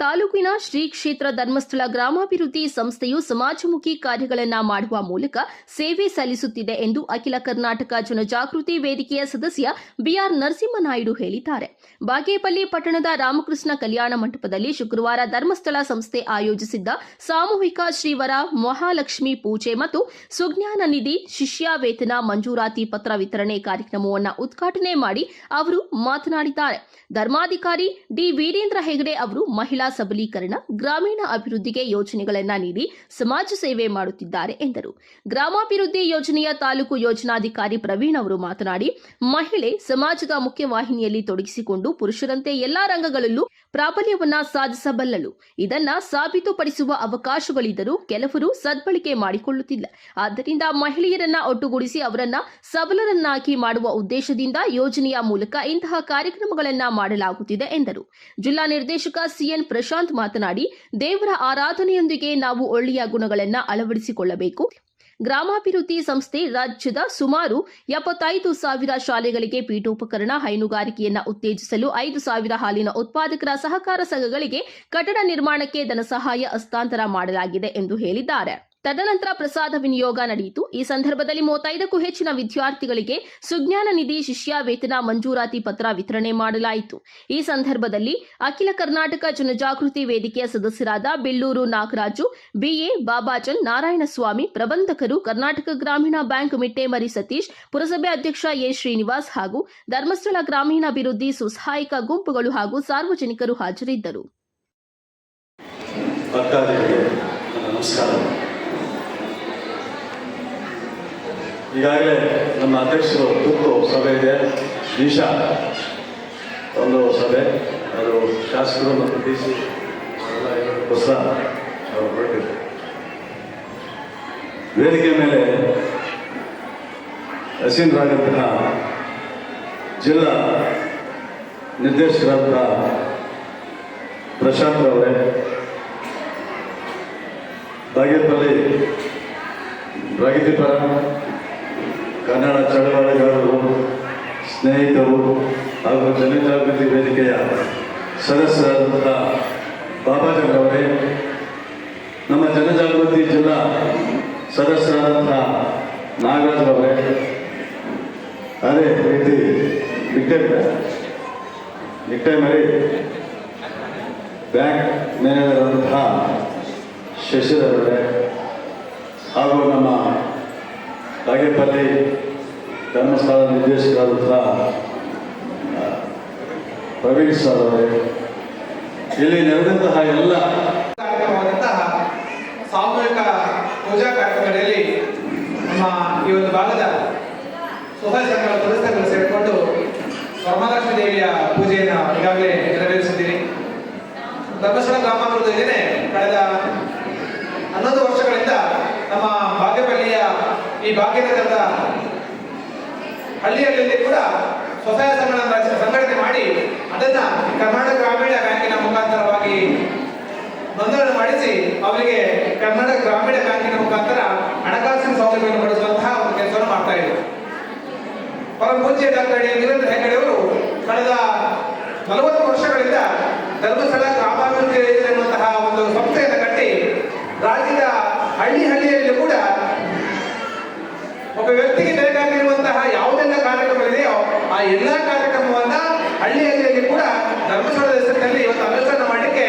ತಾಲೂಕಿನ ಶ್ರೀ ಕ್ಷೇತ್ರ ಧರ್ಮಸ್ಥಳ ಗ್ರಾಮಾಭಿವೃದ್ಧಿ ಸಂಸ್ಥೆಯು ಸಮಾಜಮುಖಿ ಕಾರ್ಯಗಳನ್ನು ಮಾಡುವ ಮೂಲಕ ಸೇವೆ ಸಲ್ಲಿಸುತ್ತಿದೆ ಎಂದು ಅಖಿಲ ಕರ್ನಾಟಕ ಜನಜಾಗೃತಿ ವೇದಿಕೆಯ ಸದಸ್ಯ ಬಿಆರ್ ನರಸಿಂಹನಾಯ್ಡು ಹೇಳಿದ್ದಾರೆ. ಬಾಗೇಪಲ್ಲಿ ಪಟ್ಟಣದ ರಾಮಕೃಷ್ಣ ಕಲ್ಯಾಣ ಮಂಟಪದಲ್ಲಿ ಶುಕ್ರವಾರ ಧರ್ಮಸ್ಥಳ ಸಂಸ್ಥೆ ಆಯೋಜಿಸಿದ್ದ ಸಾಮೂಹಿಕ ಶ್ರೀವರ ಮಹಾಲಕ್ಷ್ಮಿ ಪೂಜೆ ಮತ್ತು ಸುಜ್ಞಾನ ನಿಧಿ ಶಿಷ್ಯ ವೇತನ ಮಂಜೂರಾತಿ ಪತ್ರ ವಿತರಣೆ ಕಾರ್ಯಕ್ರಮವನ್ನು ಉದ್ಘಾಟನೆ ಮಾಡಿ ಅವರು ಮಾತನಾಡಿದ್ದಾರೆ. ಧರ್ಮಾಧಿಕಾರಿ ಡಿ ವೀರೇಂದ್ರ ಹೆಗಡೆ ಅವರು ಮಹಿಳಾ ಸಬಲೀಕರಣ, ಗ್ರಾಮೀಣ ಅಭಿವೃದ್ಧಿಗೆ ಯೋಜನೆಗಳನ್ನು ನೀಡಿ ಸಮಾಜ ಸೇವೆ ಮಾಡುತ್ತಿದ್ದಾರೆ ಎಂದರು. ಗ್ರಾಮಾಭಿವೃದ್ಧಿ ಯೋಜನೆಯ ತಾಲೂಕು ಯೋಜನಾಧಿಕಾರಿ ಪ್ರವೀಣ್ ಅವರು ಮಾತನಾಡಿ, ಮಹಿಳೆ ಸಮಾಜದ ಮುಖ್ಯವಾಹಿನಿಯಲ್ಲಿ ತೊಡಗಿಸಿಕೊಂಡು ಪುರುಷರಂತೆ ಎಲ್ಲಾ ರಂಗಗಳಲ್ಲೂ ಪ್ರಾಬಲ್ಯವನ್ನ ಸಾಧಿಸಬಲ್ಲಳು. ಇದನ್ನ ಸಾಬೀತುಪಡಿಸುವ ಅವಕಾಶಗಳಿದ್ದರೂ ಕೆಲವರು ಸದ್ಬಳಕೆ ಮಾಡಿಕೊಳ್ಳುತ್ತಿಲ್ಲ. ಆದ್ದರಿಂದ ಮಹಿಳೆಯರನ್ನ ಒಟ್ಟುಗೂಡಿಸಿ ಅವರನ್ನ ಸಬಲರನ್ನಾಗಿ ಮಾಡುವ ಉದ್ದೇಶದಿಂದ ಯೋಜನೆಯ ಮೂಲಕ ಇಂತಹ ಕಾರ್ಯಕ್ರಮಗಳನ್ನ ಮಾಡಲಾಗುತ್ತಿದೆ ಎಂದರು. ಜಿಲ್ಲಾ ನಿರ್ದೇಶಕ ಸಿಎನ್ ಪ್ರಶಾಂತ್ ಮಾತನಾಡಿ, ದೇವರ ಆರಾಧನೆಯೊಂದಿಗೆ ನಾವು ಒಳ್ಳೆಯ ಗುಣಗಳನ್ನು ಅಳವಡಿಸಿಕೊಳ್ಳಬೇಕು. ಗ್ರಾಮಾಭಿವೃದ್ಧಿ ಸಂಸ್ಥೆ ರಾಜ್ಯದ ಸುಮಾರು ಎಪ್ಪತ್ತೈದು ಸಾವಿರ ಶಾಲೆಗಳಿಗೆ ಪೀಠೋಪಕರಣ, ಹೈನುಗಾರಿಕೆಯನ್ನು ಉತ್ತೇಜಿಸಲು ಐದು ಸಾವಿರ ಹಾಲಿನ ಉತ್ಪಾದಕರ ಸಹಕಾರ ಸಂಘಗಳಿಗೆ ಕಟ್ಟಡ ನಿರ್ಮಾಣಕ್ಕೆ ಧನಸಹಾಯ ಹಸ್ತಾಂತರ ಮಾಡಲಾಗಿದೆ ಎಂದು ಹೇಳಿದ್ದಾರೆ. ತದನಂತರ ಪ್ರಸಾದ ವಿನಿಯೋಗ ನಡೆಯಿತು. ಈ ಸಂದರ್ಭದಲ್ಲಿ ಮೂವತ್ತೈದಕ್ಕೂ ಹೆಚ್ಚಿನ ವಿದ್ಯಾರ್ಥಿಗಳಿಗೆ ಸುಜ್ಞಾನ ನಿಧಿ, ಶಿಷ್ಯ ವೇತನ, ಮಂಜೂರಾತಿ ಪತ್ರ ವಿತರಣೆ ಮಾಡಲಾಯಿತು. ಈ ಸಂದರ್ಭದಲ್ಲಿ ಅಖಿಲ ಕರ್ನಾಟಕ ಜನಜಾಗೃತಿ ವೇದಿಕೆಯ ಸದಸ್ಯರಾದ ಬೆಳ್ಳೂರು ನಾಗರಾಜು, ಬಿಎ ಬಾಬಾಜನ್, ನಾರಾಯಣಸ್ವಾಮಿ, ಪ್ರಬಂಧಕರು, ಕರ್ನಾಟಕ ಗ್ರಾಮೀಣ ಬ್ಯಾಂಕ್ ಮಿಟ್ಟೇಮರಿ ಸತೀಶ್, ಪುರಸಭೆ ಅಧ್ಯಕ್ಷ ಎ ಶ್ರೀನಿವಾಸ್ ಹಾಗೂ ಧರ್ಮಸ್ಥಳ ಗ್ರಾಮೀಣಾಭಿವೃದ್ಧಿ ಸುಸಹಾಯಕ ಗುಂಪುಗಳು ಹಾಗೂ ಸಾರ್ವಜನಿಕರು ಹಾಜರಿದ್ದರು. ನಮಸ್ಕಾರ. ಈಗಾಗಲೇ ನಮ್ಮ ಅಧ್ಯಕ್ಷರು ತುರ್ತು ಸಭೆ ಇದೆ. ಈಶಾ ಒಂದು ಸಭೆ. ಅದು ಶಾಸಕರು ಮತ್ತು ಡಿ ಸಿ ಹೊಸ ವೇದಿಕೆ ಮೇಲೆ ಹಸೀನರಾಗಂತಹ ಜಿಲ್ಲಾ ನಿರ್ದೇಶಕರಾದ ಪ್ರಶಾಂತ್ ಅವರೇ ಬಾಗೇಪಲ್ಲಿ ಪ್ರಗತಿಪರ ಕನ್ನಡ ಚಳವಳಿಗಾರರು ಸ್ನೇಹಿತರು ಹಾಗೂ ಜನಜಾಗೃತಿ ವೇದಿಕೆಯ ಸದಸ್ಯರಾದಂಥ ಅವರೇ ನಮ್ಮ ಜನಜಾಗೃತಿ ಜಿಲ್ಲಾ ಸದಸ್ಯರಾದಂಥ ನಾಗರಾಜ್ ಅವರೇ ಅದೇ ರೀತಿ ನಿಟ್ಟೆ ನಿಟ್ಟೆ ಮರಿ ಬ್ಯಾಂಕ್ ಮ್ಯಾನೇಜರ್ ಆದಂತಹ ಶಶಿಧರ್ ಹಾಗೂ ನಮ್ಮ ಬಾಗೇಪಲ್ಲಿ ಧರ್ಮಸ್ಥಳ ನಿರ್ದೇಶಕರಾದಂತಹ ಆ, ಪ್ರವೀಣ್ ಸರ್ ಅವರೇ ಇಲ್ಲಿ ನೆರೆದಂತಹ ಎಲ್ಲ ಕಾರ್ಯಕ್ರಮವಾದಂತಹ ಸಾಮೂಹಿಕ ಪೂಜಾ ಕಾರ್ಯಕ್ರಮದಲ್ಲಿ ನಮ್ಮ ಈ ಒಂದು ಭಾಗದ ಸ್ವಸಹಾಯ ಸಂಘಗಳ ಸದಸ್ಯರುಗಳು ಸೇರಿಕೊಂಡು ಪರಮಲಕ್ಷ್ಮೀ ದೇವಿಯ ಪೂಜೆಯನ್ನು ಈಗಾಗಲೇ ನೆರವೇರಿಸಿದ್ದೀರಿ. ಧರ್ಮಸ್ಥಳ ಯೋಜನೆ ಕಳೆದ ಹನ್ನೊಂದು ವರ್ಷಗಳಿಂದ ನಮ್ಮ ಬಾಗೇಪಲ್ಲಿಯ ಈ ಭಾಗ್ಯನಗರದ ಹಳ್ಳಿಯಲ್ಲಿ ಕೂಡ ಸ್ವಸಹಾಯ ಸಂಘ ಸಂಘಟನೆ ಮಾಡಿ ಅದನ್ನ ಕರ್ನಾಟಕ ಗ್ರಾಮೀಣ ಬ್ಯಾಂಕಿನ ಮುಖಾಂತರವಾಗಿ ನೋಂದಣಿ ಮಾಡಿಸಿ ಅವರಿಗೆ ಕರ್ನಾಟಕ ಗ್ರಾಮೀಣ ಬ್ಯಾಂಕಿನ ಮುಖಾಂತರ ಹಣಕಾಸಿನ ಸೌಲಭ್ಯವನ್ನು ಪಡಿಸುವಂತಹ ಒಂದು ಕೆಲಸವನ್ನು ಮಾಡ್ತಾ ಇದ್ರು. ಅವರ ಮುಂಚೆ ಡಾಕ್ಟರ್ ಹೆಗ್ಗಡೆ ಅವರು ಕಳೆದ ನಲವತ್ತು ವರ್ಷಗಳಿಂದ ಧರ್ಮಸ್ಥಳ ಗ್ರಾಮಾಭಿವೃದ್ಧಿ ಎನ್ನುವಂತಹ ಒಂದು ಸಂಸ್ಥೆಯನ್ನು ಜನತೆಗೆ ಬೇಕಾಗಿರುವಂತಹ ಯಾವುದೆಲ್ಲ ಕಾರ್ಯಕ್ರಮಗಳಿದೆಯೋ ಆ ಎಲ್ಲ ಕಾರ್ಯಕ್ರಮವನ್ನ ಹಳ್ಳಿಯಲ್ಲಿ ಕೂಡ ಧರ್ಮಸ್ಥಳದ ಹೆಸರಿನಲ್ಲಿ ಇವತ್ತು ಅನುಷ್ಠಾನ ಮಾಡಲಿಕ್ಕೆ